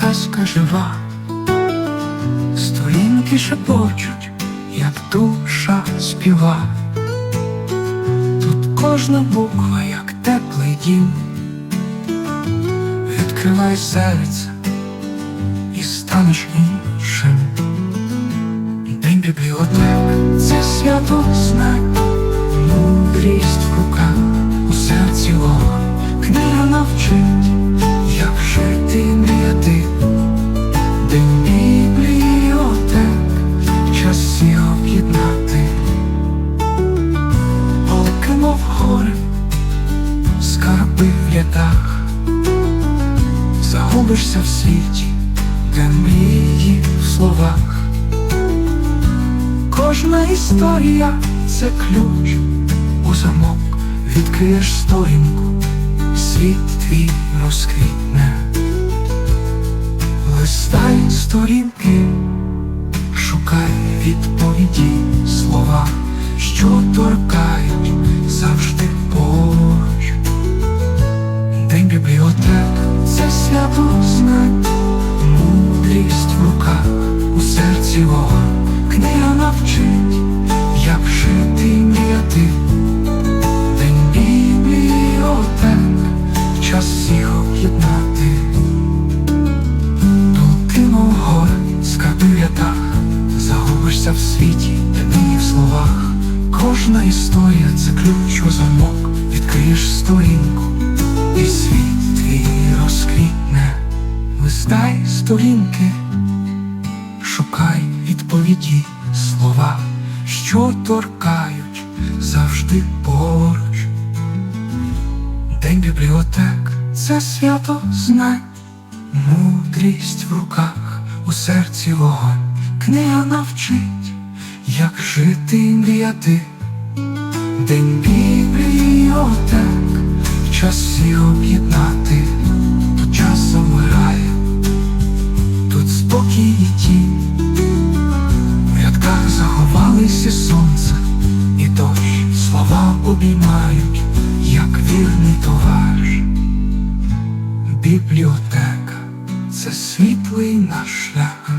казка жива, сторінки шепочуть, як душа співа. Тут кожна буква, як теплий дім. Відкривай серце і станеш іншим. День бібліотек це свято знань, День бібліотек, час всі об'єднати. Полки, мов гори, скарби в рядах, загубишся в світі, де мрії в словах. Кожна історія це ключ у замок, відкриєш сторінку, світ твій розквітне. Сторінки, шукай відповіді, слова, що торкають завжди поруч. День бібліотек це свято знань, гори, скарби в рядах, загубишся в світі, де нині в словах. Кожна історія це ключ у замок, відкриєш сторінку, і світ твій розквітне. Листай сторінки, шукай відповіді, слова, що торкають завжди поруч. День бібліотек це свято знань, мудрість в руках, у серці вогонь. Книга навчить, як жити і мріяти. День бібліотек, час всі об'єднати, тут час замирає, тут спокій і тінь. В рядках заховалися сонце і дощ, слова обіймають, як вірний товариш. Бібліотека це світлий наш шлях.